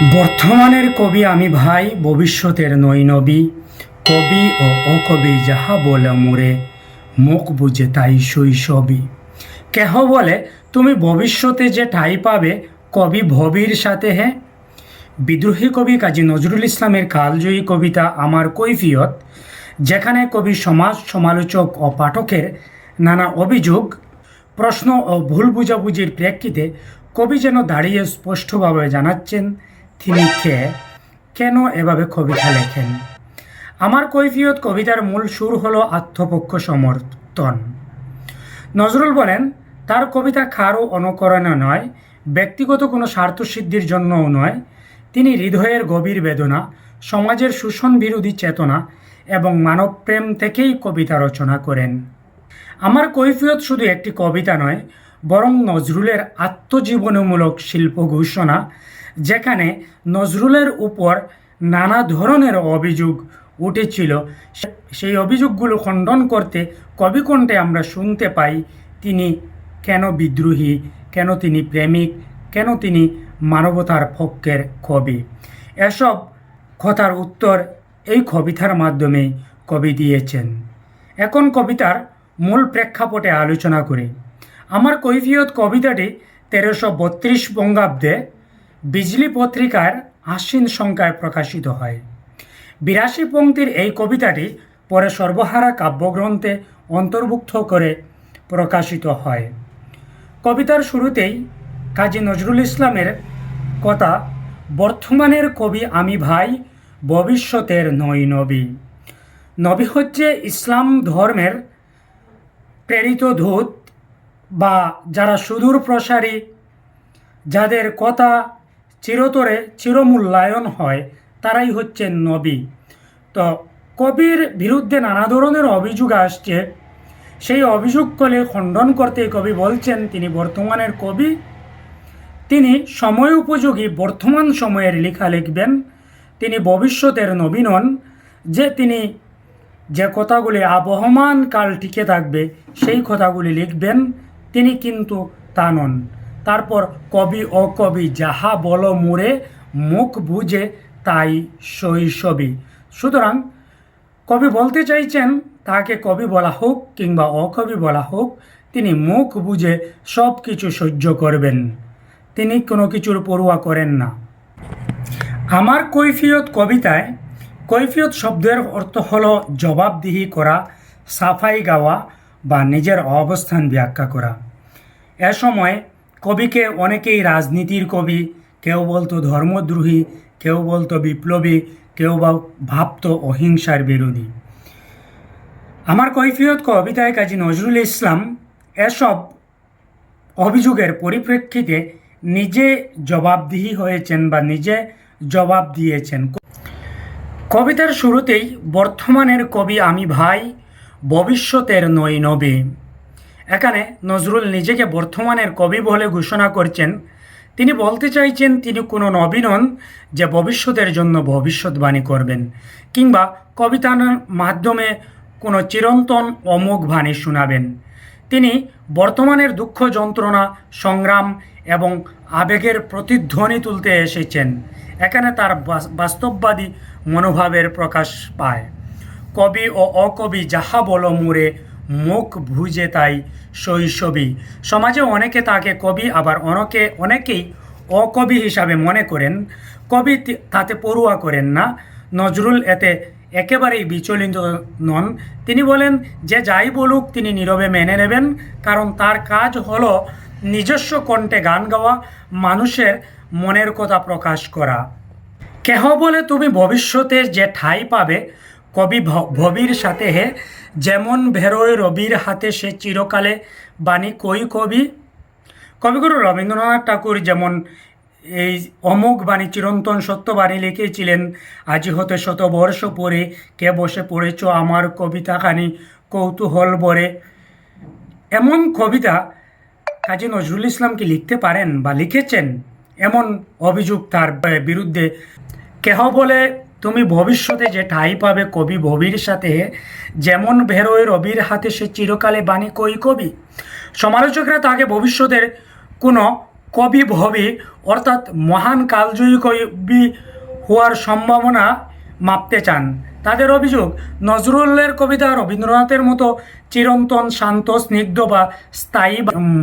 বর্তমানের কবি আমি ভাই, ভবিষ্যতের নই নবী। কবি ও অকবি যাহা বলে মোরে, মুখ বুঝে তাই শৈশবী কেহ বলে, তুমি ভবিষ্যতে যে ঠাই পাবে, কবি ভবির সাথে হ্যাঁ বিদ্রোহী কবি কাজী নজরুল ইসলামের কালজয়ী কবিতা আমার কৈফিয়ত, যেখানে কবি সমাজ সমালোচক ও পাঠকের নানা অভিযোগ, প্রশ্ন ও ভুল বুঝাবুঝির প্রেক্ষিতে কবি যেন দাঁড়িয়ে স্পষ্টভাবে জানাচ্ছেন তিনি কে? কেন এভাবে কবিতা লেখেন? আমার কৈফিয়ত কবিতার মূল সুর হলো আত্মপক্ষ সমর্থন। নজরুল বলেন, তার কবিতা কারও অনুকরণে নয়, ব্যক্তিগত কোনো স্বার্থসিদ্ধির জন্যও নয়। তিনি হৃদয়ের গভীর বেদনা, সমাজের শোষণ বিরোধী চেতনা এবং মানবপ্রেম থেকেই কবিতা রচনা করেন। আমার কৈফিয়ত শুধু একটি কবিতা নয়, বরং নজরুলের আত্মজীবনীমূলক শিল্প ঘোষণা যেখানে নজরুলের উপর নানা ধরনের অভিযোগ উঠেছিল। সেই অভিযোগগুলো খণ্ডন করতে কবিকণ্ঠে আমরা শুনতে পাই, তিনি কেন বিদ্রোহী, কেন তিনি প্রেমিক, কেন তিনি মানবতার পক্ষের কবি। এসব কথার উত্তর এই কবিতার মাধ্যমে কবি দিয়েছেন। এখন কবিতার মূল প্রেক্ষাপটে আলোচনা করি। আমার কৈফিয়ত কবিতাটি তেরোশো বত্রিশ বঙ্গাব্দে বিজলি পত্রিকার আশ্বিন সংখ্যায় প্রকাশিত হয়। বিরাশি পঙ্ক্তির এই কবিতাটি পরে সর্বহারা কাব্যগ্রন্থে অন্তর্ভুক্ত করে প্রকাশিত হয়। কবিতার শুরুতেই কাজী নজরুল ইসলামের কথা, বর্তমানের কবি আমি ভাই, ভবিষ্যতের নই নবী। নবী হচ্ছে ইসলাম ধর্মের প্রেরিত দূত বা যারা সুদূর প্রসারী যাদের কথা চিরতরে চিরমূল্যায়ন হয়, তারাই হচ্ছেন নবী। তো কবির বিরুদ্ধে নানা ধরনের অভিযোগ আসছে। সেই অভিযোগগুলি খণ্ডন করতে কবি বলছেন, তিনি বর্তমানের কবি। তিনি সময় উপযোগী বর্তমান সময়ের লেখা লিখবেন। তিনি ভবিষ্যতের নবী নন। যে তিনি যে কথাগুলি আবহমান কাল টিকে থাকবে, সেই কথাগুলি লিখবেন। তিনি কিন্তু তা নন। তারপর কবি ও কবি যাহা বল মুড়ে মুখ বুঝে তাই শৈশবী সুতরাং কবি বলতে চাইছেন, তাকে কবি বলা হোক কিংবা অকবি বলা হোক, তিনি মুখ বুঝে সব কিছু সহ্য করবেন। তিনি কোনো কিছুর পড়ুয়া করেন না। আমার কৈফিয়ত কবিতায়, কৈফিয়ত শব্দের অর্থ হল জবাবদিহি করা, সাফাই গাওয়া বা নিজের অবস্থান ব্যাখ্যা করা। এ সময় কবিকে অনেকেই রাজনীতির কবি, কেউ বলতো ধর্মদ্রোহী, কেউ বলতো বিপ্লবী, কেউ বা ভাবতো অহিংসার বিরোধী। আমার কৈফিয়ত কবিতায় কাজী নজরুল ইসলাম এসব অভিযোগের পরিপ্রেক্ষিতে নিজে জবাবদিহি হয়েছেন বা নিজে জবাব দিয়েছেন। কবিতার শুরুতেই, বর্তমানের কবি আমি ভাই, ভবিষ্যতের নই নবী। এখানে নজরুল নিজেকে বর্তমানের কবি বলে ঘোষণা করছেন। তিনি বলতে চাইছেন, তিনি কোনো নবী নন যে ভবিষ্যতের জন্য ভবিষ্যৎবাণী করবেন, কিংবা কবিতার মাধ্যমে কোনো চিরন্তন অমোঘ বাণী শোনাবেন। তিনি বর্তমানের দুঃখ যন্ত্রণা, সংগ্রাম এবং আবেগের প্রতিধ্বনি তুলতে এসেছেন। এখানে তার বাস্তববাদী মনোভাবের প্রকাশ পায়। কবি ও অকবি যাহা বলো মুরে মুখ ভুজে তাই শৈশবী। সমাজে অনেকে তাকে কবি, আবার অনেকে, অনেকেই অকবি হিসাবে মনে করেন। কবি তাতে পড়ুয়া করেন না। নজরুল এতে একেবারেই বিচলিত নন। তিনি বলেন, যে যাই বলুক, তিনি নীরবে মেনে নেবেন। কারণ তার কাজ হল নিজস্ব কণ্ঠে গান গাওয়া, মানুষের মনের কথা প্রকাশ করা। কেহ বলে তুমি ভবিষ্যতে যে ঠাই পাবে কবি ভবির সাথে হে। যেমন ভেরোয় রবির হাতে সে চিরকালে বাণী কই কবি? কবিগুরু রবীন্দ্রনাথ ঠাকুর যেমন এই অমুক বাণী চিরন্তন সত্য বাণী লিখেছিলেন, আজি হতে শত বর্ষ পরে কে বসে পড়েছ আমার কবিতাখানি কৌতূহল বরে। এমন কবিতা কাজী নজরুল ইসলাম কি লিখতে পারেন বা লিখেছেন? এমন অভিযোগ তার বিরুদ্ধে কেহ বলে তুমি ভবিষ্যতে যে ঠাই পাবে কবি ভবির সাথে, যেমন ভেরোয় রবির হাতে সে চিরকালে বাণী কই কবি? সমালোচকরা তাকে ভবিষ্যতের কোনো কবি ভবি, অর্থাৎ মহান কালজয়ী কবি হওয়ার সম্ভাবনা মাপতে চান। তাদের অভিযোগ, নজরুলের কবিতা রবীন্দ্রনাথের মতো চিরন্তন, শান্ত, স্নিগ্ধ বা স্থায়ী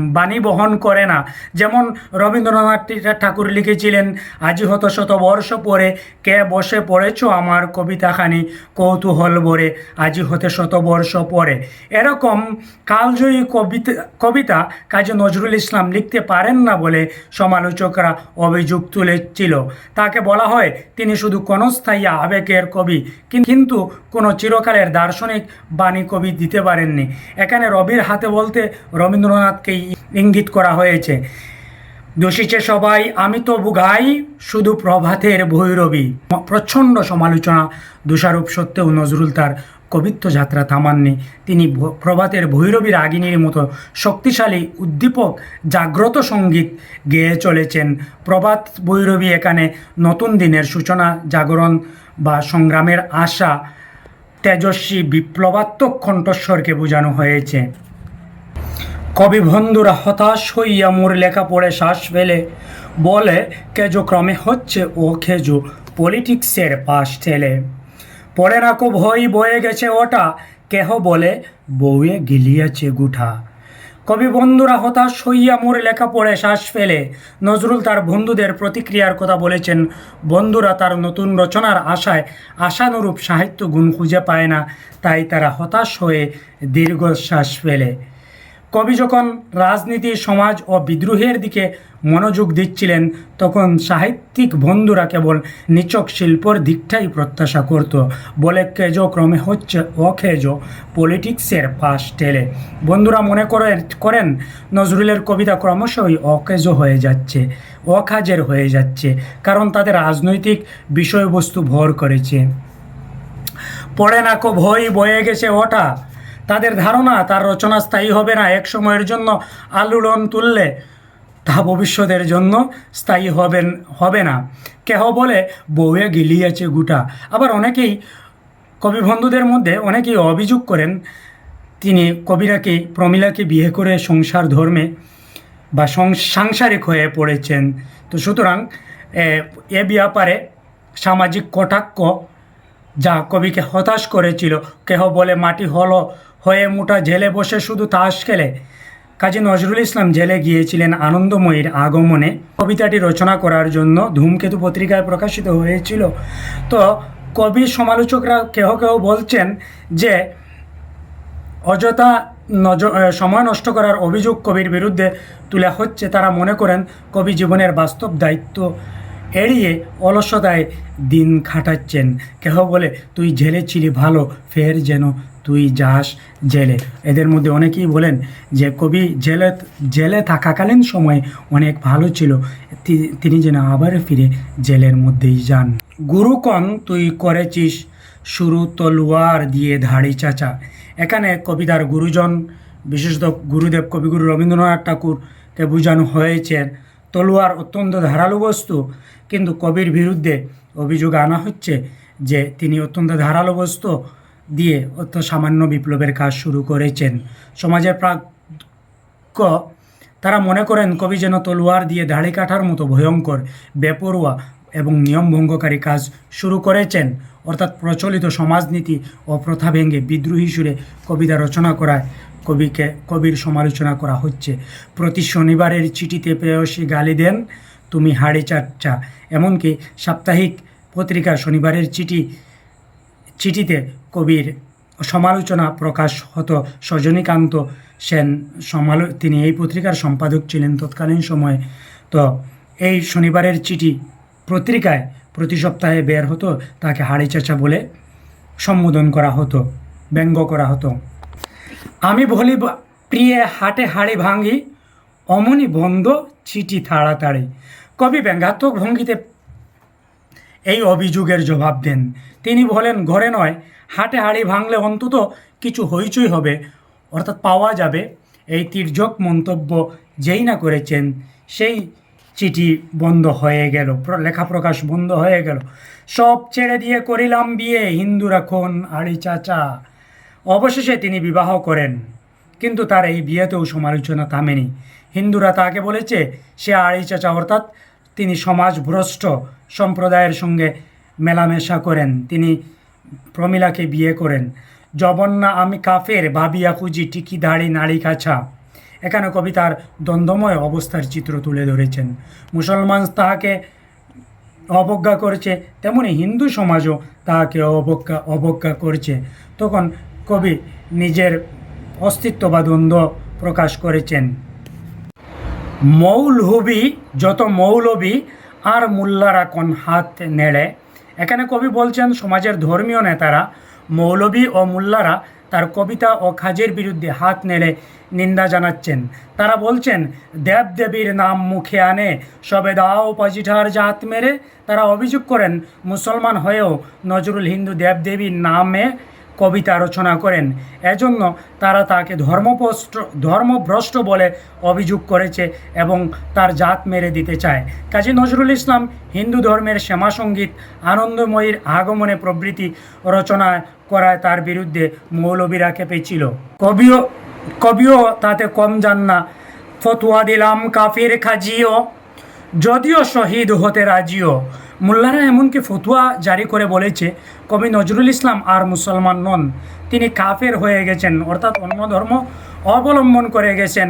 বাণী বহন করে না। যেমন রবীন্দ্রনাথ ঠাকুর লিখেছিলেন, আজি হত শত বর্ষ পরে কে বসে পড়েছ আমার কবিতাখানি কৌতূহল ভরে, আজি হতে শত বর্ষ পরে। এরকম কালজয়ী কবিতা কবিতা কাজী নজরুল ইসলাম লিখতে পারেন না বলে সমালোচকরা অভিযোগ তুলেছিল। তাকে বলা হয়, তিনি শুধু ক্ষণস্থায়ী আবেগের কবি। কিন- কিন্তু কোনো চিরকালের দার্শনিক বাণী কবি দিতে পারেননি। এখানে রবির হাতে বলতে রবীন্দ্রনাথকেই ইঙ্গিত করা হয়েছে। দোষীছে সবাই, আমি তো বুঘাই শুধু প্রভাতের ভৈরবী। প্রচণ্ড সমালোচনা, দোষারোপ সত্ত্বেও নজরুল তার কবিত্ব যাত্রা থামাননি। তিনি প্রভাতের ভৈরবী রাগিনীর মতো শক্তিশালী, উদ্দীপক, জাগ্রত সংগীত গেয়ে চলেছেন। প্রভাত ভৈরবী এখানে নতুন দিনের সূচনা, জাগরণ বা সংগ্রামের আশা তেজস্বী বিপ্লবাত্মক কণ্ঠস্বরকে বোঝানো হয়েছে। কবি বন্ধুরা হতাশ হইয়া মোর লেখা পড়ে শ্বাস ফেলে, বলে, কেজো ক্রমে হচ্ছে ও খেজো পলিটিক্সের পাশ ঠেলে। পড়ে খুব ভয়, বয়ে গেছে ওটা। কেহ বলে, বউয়ে গিলিয়াছে গুঠা। কবি বন্ধুরা হতাশ হইয়া মোর লেখা পড়ে শ্বাস ফেলে। নজরুল তার বন্ধুদের প্রতিক্রিয়ার কথা বলেছেন, বন্ধুরা তার নতুন রচনার আশায় আশানুরূপ সাহিত্য গুণ খুঁজে পায় না, তাই তারা হতাশ হয়ে দীর্ঘশ্বাস ফেলে। কবি যখন রাজনীতি, সমাজ ও বিদ্রোহের দিকে মনোযোগ দিচ্ছিলেন, তখন সাহিত্যিক বন্ধুরা কেবল নিচক শিল্পর দিকটাই প্রত্যাশা করত। বলে কেজো ক্রমে হচ্ছে অখেজো পলিটিক্সের পাশ টেলে বন্ধুরা মনে করে, করেন, নজরুলের কবিতা ক্রমশই অকেজো হয়ে যাচ্ছে অখাজের হয়ে যাচ্ছে, কারণ তাদের রাজনৈতিক বিষয়বস্তু ভর করেছে। পড়ে না কো ভয়, বয়ে গেছে ওটা। তাদের ধারণা তার রচনা স্থায়ী হবে না। এক সময়ের জন্য আলোড়ন তুললে তা ভবিষ্যতের জন্য স্থায়ী হবেন হবে না। কেহ বলে বউয়ে গিলিয়েছে গুটা। আবার অনেকেই কবি বন্ধুদের মধ্যে অনেকেই অভিযোগ করেন তিনি কবিরাকে প্রমিলাকে বিয়ে করে সংসার ধর্মে বা সাংসারিক হয়ে পড়েছেন। তো সুতরাং এ, ব্যাপারে সামাজিক কটাক্ষ যা কবিকে হতাশ করেছিল। কেহ বলে মাটি হলো হয়ে মোটা জেলে বসে শুধু তাস খেলে। কাজী নজরুল ইসলাম জেলে গিয়েছিলেন আনন্দময়ীর আগমনে। কবিতাটি রচনা করার জন্য ধূমকেতু পত্রিকায় প্রকাশিত হয়েছিল। তো কবি সমালোচকরা কেহ কেহ বলছেন যে, অযথা নজ সময় নষ্ট করার অভিযোগ কবির বিরুদ্ধে তুলে হচ্ছে তারা মনে করেন কবি জীবনের বাস্তব দায়িত্ব। এড়িয়ে অলসতায় দিন খাটাচ্ছেন। কেহ বলে, তুই জেলে ছিলি ভালো, ফের যেন তুই যাস জেলে। এদের মধ্যে অনেকেই বলেন যে, কবি জেলে জেলে থাকাকালীন সময় অনেক ভালো ছিল। তিনি যেন আবার ফিরে জেলের মধ্যেই যান। গুরুকণ তুই করেছিস শুরু তলোয়ার দিয়ে ধাড়ি চাচা। এখানে কবিতার গুরুজন, বিশেষত গুরুদেব কবিগুরু রবীন্দ্রনাথ ঠাকুরকে বোঝানো হয়েছে, তলোয়ার অত্যন্ত ধারালো বস্তু। কিন্তু কবির বিরুদ্ধে অভিযোগ আনা হচ্ছে যে তিনি অত্যন্ত ধারালো বস্তু দিয়ে অত সামান্য বিপ্লবের কাজ শুরু করেছেন। সমাজের প্রাক ক- তারা মনে করেন, কবি যেন তলোয়ার দিয়ে দাড়ি কাটার মতো ভয়ঙ্কর, বেপরোয়া এবং নিয়মভঙ্গকারী কাজ শুরু করেছেন। অর্থাৎ প্রচলিত সমাজনীতি ও প্রথা ভেঙে বিদ্রোহী সুরে কবিতা রচনা করায় কবিকে, কবির সমালোচনা করা হচ্ছে। প্রতি শনিবারের চিঠিতে প্রেয়সী গালি দেন তুমি হাড়ি চাচ্চা এমনকি সাপ্তাহিক পত্রিকা শনিবারের চিঠি, চিঠিতে কবির সমালোচনা প্রকাশ হতো। সজনীকান্ত সেন সমালো, তিনি এই পত্রিকার সম্পাদক ছিলেন তৎকালীন সময়ে। তো এই শনিবারের চিঠি পত্রিকায় প্রতি সপ্তাহে বের হতো, তাকে হাড়ি চাচা বলে সম্বোধন করা হতো, ব্যঙ্গ করা হতো। আমি বলি প্রিয়ে হাটে হাড়ি ভাঙি অমনি বন্ধ চিঠি তাড়াতাড়ি। কবি ব্যঙ্গাত্মক ভঙ্গিতে এই অভিযোগের জবাব দেন। তিনি বলেন, ঘরে নয়, হাটে হাড়ি ভাঙলে অন্তত কিছু হইচই হবে। অর্থাৎ পাওয়া যাবে এই তির্যক মন্তব্য যেই না করেছেন, সেই চিঠি বন্ধ হয়ে গেল লেখা প্রকাশ বন্ধ হয়ে গেল। সব ছেড়ে দিয়ে করিলাম বিয়ে, হিন্দুরা খন আড়ি চাচা। অবশেষে তিনি বিবাহ করেন, কিন্তু তার এই বিয়েতেও সমালোচনা থামেনি। হিন্দুরা তাকে বলেছে, সে আড়ি চাচা অর্থাৎ তিনি সমাজভ্রষ্ট সম্প্রদায়ের সঙ্গে মেলামেশা করেন। তিনি প্রমিলাকে বিয়ে করেন। জবন্না আমি কাফের ভাবিয়া খুঁজি টিকি দাড়ি নাড়ি কাছা এখানে কবি তার দ্বন্দ্বময় অবস্থার চিত্র তুলে ধরেছেন। মুসলমান তাহাকে অবজ্ঞা করছে, তেমনি হিন্দু সমাজও তাহাকে অবজ্ঞা অবজ্ঞা করছে। তখন কবি নিজের অস্তিত্ব বা দ্বন্দ্ব প্রকাশ করেছেন। মৌলহবি যত মৌলবি আর মোল্লারা কোন হাত নেড়ে। এখানে কবি বলছেন, সমাজের ধর্মীয় নেতারা মৌলবী ও মোল্লারা তার কবিতা ও কাজের বিরুদ্ধে হাত নেড়ে নিন্দা জানাচ্ছেন। তারা বলছেন, দেবদেবীর নাম মুখে আনে, সবে দাও পাজিঠার জাত মেরে। তারা অভিযোগ করেন, মুসলমান হয়েও নজরুল হিন্দু দেবদেবীর নামে কবিতা রচনা করেন। এজন্য তারা তাকে ধর্মভ্রষ্ট ধর্মভ্রষ্ট বলে অভিযোগ করেছে এবং তার জাত মেরে দিতে চায়। কাজী নজরুল ইসলাম হিন্দু ধর্মের শ্যামাসঙ্গীত আনন্দময়ীর আগমনে প্রভৃতি রচনা করায় তার বিরুদ্ধে মৌলবীরা খেপেছিল। কবিও কবিও তাতে কম যান না। ফতুয়া দিলাম কাফির খাজিও। যদিও শহীদ হতে রাজিও। মোল্লারা এমনকি ফতুয়া জারি করে বলেছে, কবি নজরুল ইসলাম আর মুসলমান নন। তিনি কাফের হয়ে গেছেন, অর্থাৎ অন্য ধর্ম অবলম্বন করে গেছেন।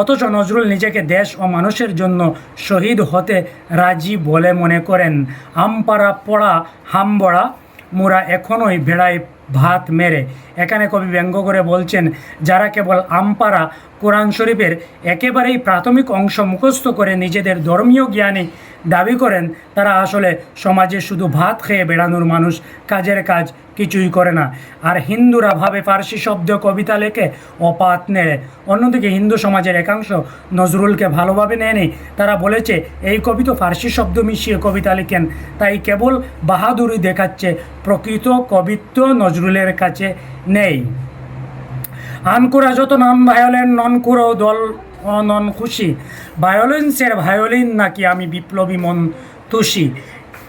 অথচ নজরুল নিজেকে দেশ ও মানুষের জন্য শহীদ হতে রাজি বলে মনে করেন। আমপাড়া পড়া হামবড়া, মোরা এখনোই ভেড়ায় ভাত মেরে। এখানে কবি ব্যঙ্গ করে বলছেন, যারা কেবল আমপাড়া কোরআন শরীফের একেবারেই প্রাথমিক অংশ মুখস্থ করে নিজেদের ধর্মীয় জ্ঞানে দাবি করেন, তারা আসলে সমাজে শুধু ভাত খেয়ে বেড়ানোর মানুষ, কাজের কাজ কিছুই করে না। আর হিন্দুরা ভাবে ফার্সি শব্দ কবিতা লেখে অপাত নেড়ে। অন্যদিকে হিন্দু সমাজের একাংশ নজরুলকে ভালোভাবে নেয়নি। তারা বলেছে, এই কবি তো ফার্সি শব্দ মিশিয়ে কবিতা লিখেন, তাই কেবল বাহাদুরি দেখাচ্ছে প্রকৃত কবিত্ব নজরুলের কাছে নেই। আনকুরা যত নন ভায়োলেন, নন কুরো দল নন খুশি। ভায়োলেন্সের ভায়োলিন নাকি আমি বিপ্লবী মন তুষি।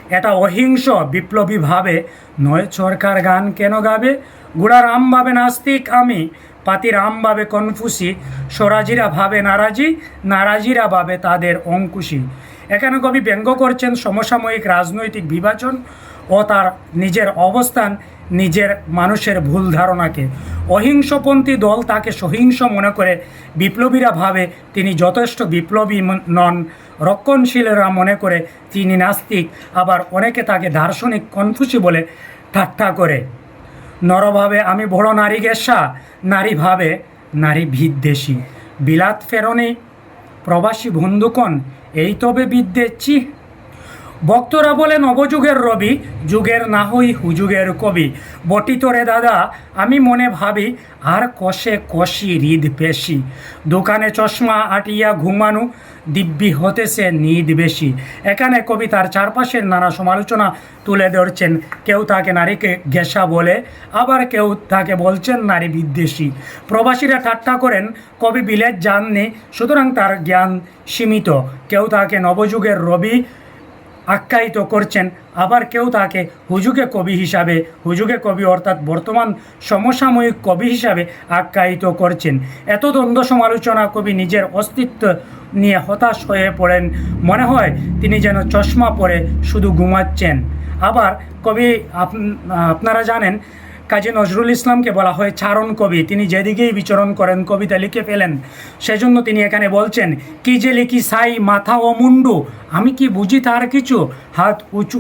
এটা অহিংস, বিপ্লবী ভাবে। নয় সরকার গান কেন গাবে? গুড়া রাম ভাবে নাস্তিক আমি পাতি রাম ভাবে কনফুসি। স্বরাজিরা ভাবে নারাজি, নারাজিরা ভাবে তাদের অঙ্কুশী। এখানে কবি ব্যঙ্গ করছেন সমসাময়িক রাজনৈতিক বিভাজন। ও তার নিজের অবস্থান, নিজের মানুষের ভুল ধারণাকে। অহিংসপন্থী দল তাকে সহিংস মনে করে, বিপ্লবীরা ভাবে তিনি যথেষ্ট বিপ্লবী নন। রক্ষণশীলরা মনে করে তিনি নাস্তিক, আবার অনেকে তাকে দার্শনিক কনফুসি বলে ঠাট্টা করে। নরভাবে, আমি বড় নারী গেসা, নারী ভাবে, নারী বিদ্বেষী বিলাত ফেরনি, প্রবাসী বন্ধুকণ এই তবে বিদ্বেচ্ছি ভক্তরা বলে নবযুগের রবি, যুগের না হই হুযুগের কবি। বটিত রে দাদা, আমি মনে ভাবি, আর কষে কষি হৃদ পেশি। দোকানে চশমা আটিয়া ঘুমানো, দিব্যি হতেছে নিদ বেশি। এখানে কবি তার চারপাশের নানা সমালোচনা তুলে ধরছেন। কেউ তাকে নারীকে ঘেঁষা বলে, আবার কেউ তাকে বলছেন নারী বিদ্বেষী। প্রবাসীরা ঠাট্টা করেন, কবি বিলেত যাননি, সুতরাং তার জ্ঞান সীমিত। কেউ তাকে নবযুগের রবি আখ্যায়িত করছেন। আবার কেউ তাকে হুজুকে কবি হিসাবে, হুজুগে কবি অর্থাৎ বর্তমান সমসাময়িক কবি হিসাবে আখ্যায়িত করছেন। এত দ্বন্দ্ব সমালোচনা কবি নিজের অস্তিত্ব নিয়ে হতাশ হয়ে পড়েন। মনে হয় তিনি যেন চশমা পরে শুধু ঘুমাচ্ছেন। আবার কবি, আপ- আপনারা জানেন কাজী নজরুল ইসলামকে বলা হয় চারণ কবি। তিনি যেদিকেই বিচরণ করেন, কবিতা লিখে ফেলেন। সেজন্য তিনি এখানে বলছেন, কি যে লিখি সাই, মাথা ও মুন্ডু, আমি কি বুঝি তার কিছু? হাত উঁচু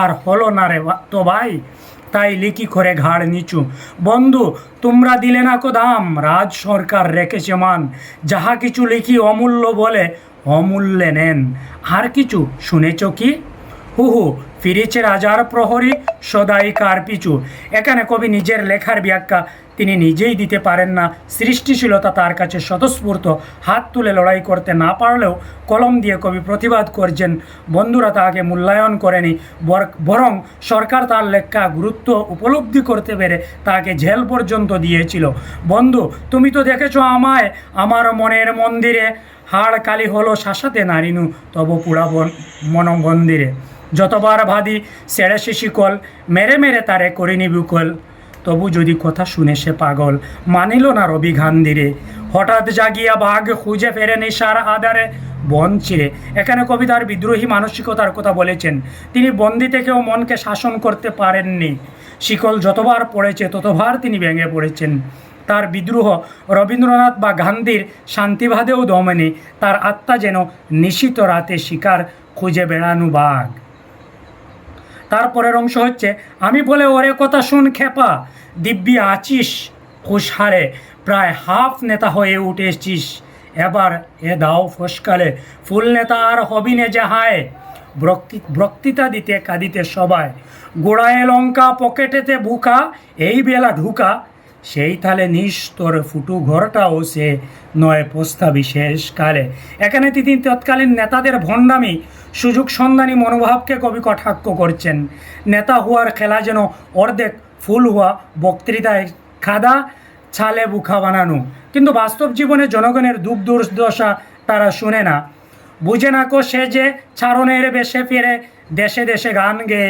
আর হলো না রে তো ভাই, তাই লিখি করে ঘাড় নিচু। বন্ধু, তোমরা দিলে না কো দাম, রাজ সরকার রেখেছে মান। যাহা কিছু লিখি অমূল্য বলে অমূল্যে নেন। আর কিছু শুনেছ কি? হু হু ফিরেছে রাজার প্রহরী সদাই কার পিছু। এখানে কবি নিজের লেখার ব্যাখ্যা তিনি নিজেই দিতে পারেন না। সৃষ্টিশীলতা তার কাছে স্বতঃস্ফূর্ত। হাত তুলে লড়াই করতে না পারলেও কলম দিয়ে কবি প্রতিবাদ করছেন। বন্ধুরা তাকে মূল্যায়ন করেনি। বর- সরকার তার লেখা গুরুত্ব উপলব্ধি করতে পেরে তাকে জেল পর্যন্ত দিয়েছিল। বন্ধু, তুমি তো দেখেছ আমায়। আমার মনের মন্দিরে হাড় কালি হলো শাসাতে নারিনু, তব পুরা মন মন্দিরে যতবার ভাদি সেড়ে সে শিকল, মেরে মেরে তারে করিনি বিকল তবু যদি কথা শুনে সে পাগল, মানিল না রবি ঘান্দিরে। হঠাৎ জাগিয়া বাঘ খুঁজে ফেরে নেশার আদারে বন চিরে। এখানে কবিতার বিদ্রোহী মানসিকতার কথা বলেছেন। তিনি বন্দি থেকেও মনকে শাসন করতে পারেননি। শিকল যতবার পড়েছে, ততবার তিনি ভেঙে পড়েছেন। তার বিদ্রোহ রবীন্দ্রনাথ বা গান্ধীর শান্তিবাদেও দমেনি তার আত্মা যেন নিশিত রাতে শিকার খুঁজে বেড়ানো বাঘ। তারপরের অংশ হচ্ছে, আমি বলে ওরে কথা শুন খেপা, দিব্যি আছিস হুশহারে প্রায় হাফ নেতা হয়ে উঠে উঠেছিস, এবার এ দাও ফসকালে, ফুল নেতা আর হবি নে যাহায় হায় বক্তৃতা দিতে কাঁদিতে সবাই গোড়ায় লঙ্কা পকেটেতে বুকা, এই বেলা ঢুকা সেই তালে নিস্তর ফুটু ঘরটাও সে নয় পোস্তা বিশেষ কালে। এখানে তিনি তৎকালীন নেতাদের ভণ্ডামি, সুযোগ সন্ধানী মনোভাবকে কবি কটাক্ষ করছেন। নেতা হওয়ার খেলা যেন অর্ধেক ফুল হওয়া বক্তৃতায় খাদা, ছালে বুখা বানানো। কিন্তু বাস্তব জীবনে জনগণের দুঃখ দুর্দশা তারা শুনে না। বুঝে না কো সে যে ছাড়নের বেশে ফিরে, দেশে দেশে গান গেয়ে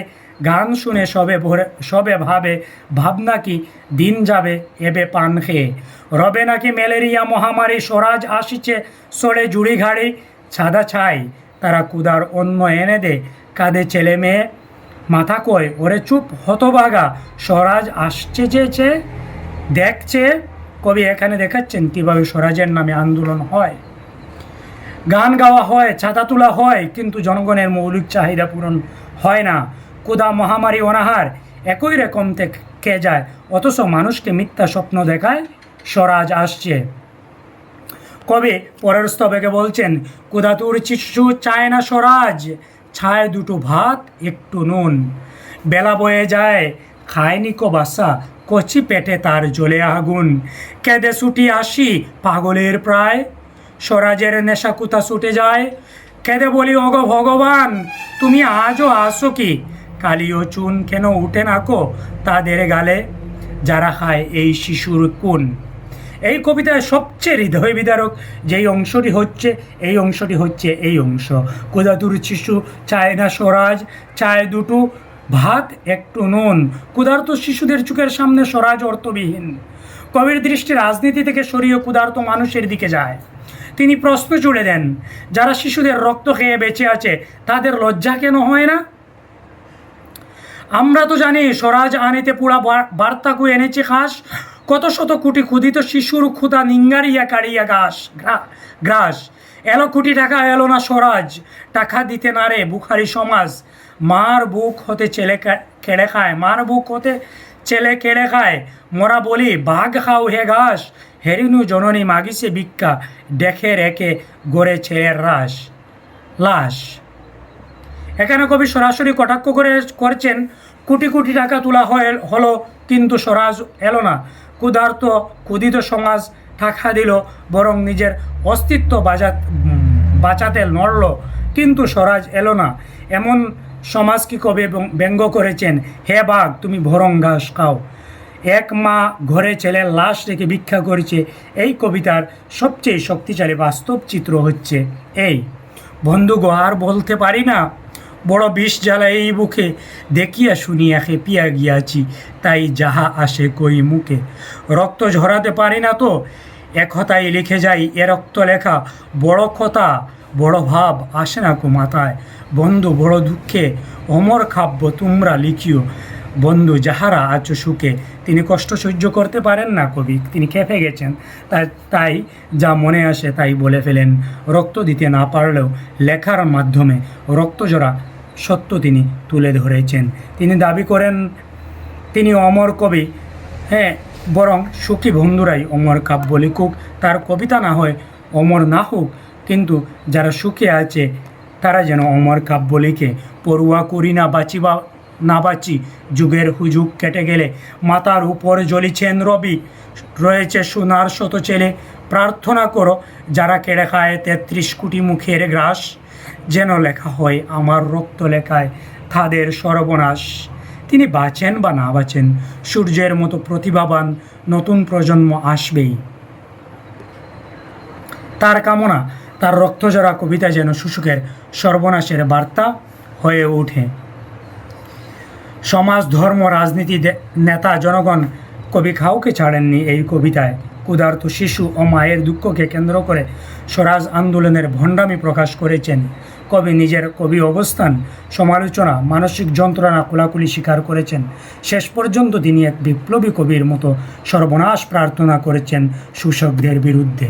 গান শুনে সবে ভরে, সবে ভাবে, ভাবনা কি দিন যাবে এবে পান খেয়ে। রবে নাকি ম্যালেরিয়া মহামারী স্বরাজ আসিছে, সরে জুড়ি ঘাড়ি, ছাদা ছাই, তারা কুদার অন্য এনে দে, কাঁদে ছেলে মেয়ে। মাথা কয়, ওরে চুপ হতবাগা স্বরাজ আসছে যেছে দেখছে। কবি এখানে দেখাচ্ছেন কীভাবে স্বরাজের নামে আন্দোলন হয়। গান গাওয়া হয়, ছাতা তোলা হয়, কিন্তু জনগণের মৌলিক চাহিদা পূরণ হয় না। কুদা মহামারী অনাহার একই রকম থেকে যায়? অথচ মানুষকে মিথ্যা স্বপ্ন দেখায় স্বরাজ আসছে। কবি পরের স্তবেকে বলছেন কুদাতুর চিশু চায় না স্বরাজ, ছায় দুটো ভাত, একটু নুন। বেলা বয়ে যায়, খায়নি কো বাসা, কচি পেটে তার জ্বলে আগুন। কেঁদে ছুটি আসি পাগলের প্রায়, স্বরাজের নেশা কুতা ছুটে যায়। কেঁদে বলি ওগো ভগবান, তুমি আজও আসো কি? কালিও চুন কেন উঠে না কো? তাদের গালে যারা খায় এই শিশুর কোন। এই কবিতায় সবচেয়ে হৃদয় বিদারক যেই অংশটি হচ্ছে, এই অংশটি হচ্ছে এই অংশ। কুদাতুর শিশু চায় না স্বরাজ, চায় দুটো ভাত, একটু নুন। ক্ষুধার্ত শিশুদের চোখের সামনে স্বরাজ অর্থবিহীন। কবির দৃষ্টি রাজনীতি থেকে সরিয়ে ক্ষুধার্ত মানুষের দিকে যায়। তিনি প্রশ্ন জুড়ে দেন, যারা শিশুদের রক্ত খেয়ে বেঁচে আছে, তাদের লজ্জা কেন হয় না? আমরা তো জানি স্বরাজ আনিতে পুরা বার- বার্তাকু এনেছে খাস। কত শত কোটি ক্ষুদিত শিশুর ক্ষুদা নিঙ্গারিয়া কাড়িয়া ঘাস। গ্রা- গ্রাস এলো কোটি টাকা এলো না স্বরাজ। টাকা দিতে না রে, বুখারি সমাজ। মার বুক হতে ছেলে কেড়ে খায়। মার বুক হতে ছেলে কেড়ে খায়। মোরা বলি বাঘ খাও হে ঘাস। হেরিনু জননী মাগিছে ভিক্ষা। দেখে রেখে গড়ে ছেলের রাস। লাশ। এখানে কবি সরাসরি কটাক্ষ করে করছেন কোটি কোটি টাকা তোলা হয়ে হলো কিন্তু স্বরাজ এলো না। ক্ষুধার্ত ক্ষুদিত সমাজ টাকা দিল বরং নিজের অস্তিত্ব বাজা উম, বাঁচাতে নড়ল। কিন্তু স্বরাজ এলো না। এমন সমাজ কি কবি ব্যঙ্গ করেছেন? হে বাঘ তুমি ভরং ঘাস খাও। এক মা ঘরে ছেলের লাশ রেখে ভিক্ষা করেছে। এই কবিতার সবচেয়ে শক্তিশালী বাস্তব চিত্র হচ্ছে এই। বন্ধু আর বলতে পারি না? বড় বিষ জ্বালা এই বুকে দেখিয়া শুনিয়া খেপিয়া গিয়াছি, তাই যাহা আসে কই মুখে। রক্ত ঝরাতে পারি না তো? এক কথাই লিখে যাই এ রক্ত লেখা, বড় কথা, বড় ভাব আসে না কো মাথায়। বন্ধু, বড় দুঃখে, অমর খাব্য তোমরা লিখিও। বন্ধু, যাহারা আছো সুখে, তিনি কষ্ট সহ্য করতে পারেন না কবি, তিনি খেপে গেছেন। তাই তাই যা মনে আসে তাই বলে ফেলেন। রক্ত দিতে না পারলেও লেখার মাধ্যমে রক্ত রক্তজোড়া সত্য তিনি তুলে ধরেছেন। তিনি দাবি করেন, তিনি অমর কবি। হ্যাঁ বরং সুখী বন্ধুরাই অমর কাব্য লিখুক, তার কবিতা না হয় অমর না হোক, কিন্তু যারা সুখে আছে, তারা যেন অমর কাব্য লিখে, পড়ুয়া করি না বাঁচি বা না বাঁচি, যুগের হুজুগ কেটে গেলে, মাতার উপর জ্বলিছেন রবি, রয়েছে সোনার শত ছেলে, প্রার্থনা করো, যারা কেড়ে খায় তেত্রিশ কোটি মুখের গ্রাস। যেন লেখা হয় আমার রক্ত লেখায় তাদের সর্বনাশ। তিনি বাঁচেন বা না বাঁচেন, সূর্যের মতো প্রতিভাবান নতুন প্রজন্ম আসবেই। তার কামনা, তার রক্তজরা কবিতা যেন শুশুকের সর্বনাশের বার্তা হয়ে ওঠে। সমাজ, ধর্ম, রাজনীতি নেতা, জনগণ, কবি খাউকে ছাড়েননি এই কবিতায়। ক্ষুধার্ত শিশু ও মায়ের দুঃখকে কেন্দ্র করে স্বরাজ আন্দোলনের ভণ্ডামি প্রকাশ করেছেন। কবি নিজের কবি অবস্থান, সমালোচনা, মানসিক যন্ত্রণা কোলাকুলি স্বীকার করেছেন, শেষ পর্যন্ত তিনি এক বিপ্লবী কবির মতো সর্বনাশ প্রার্থনা করেছেন শোষকদের বিরুদ্ধে।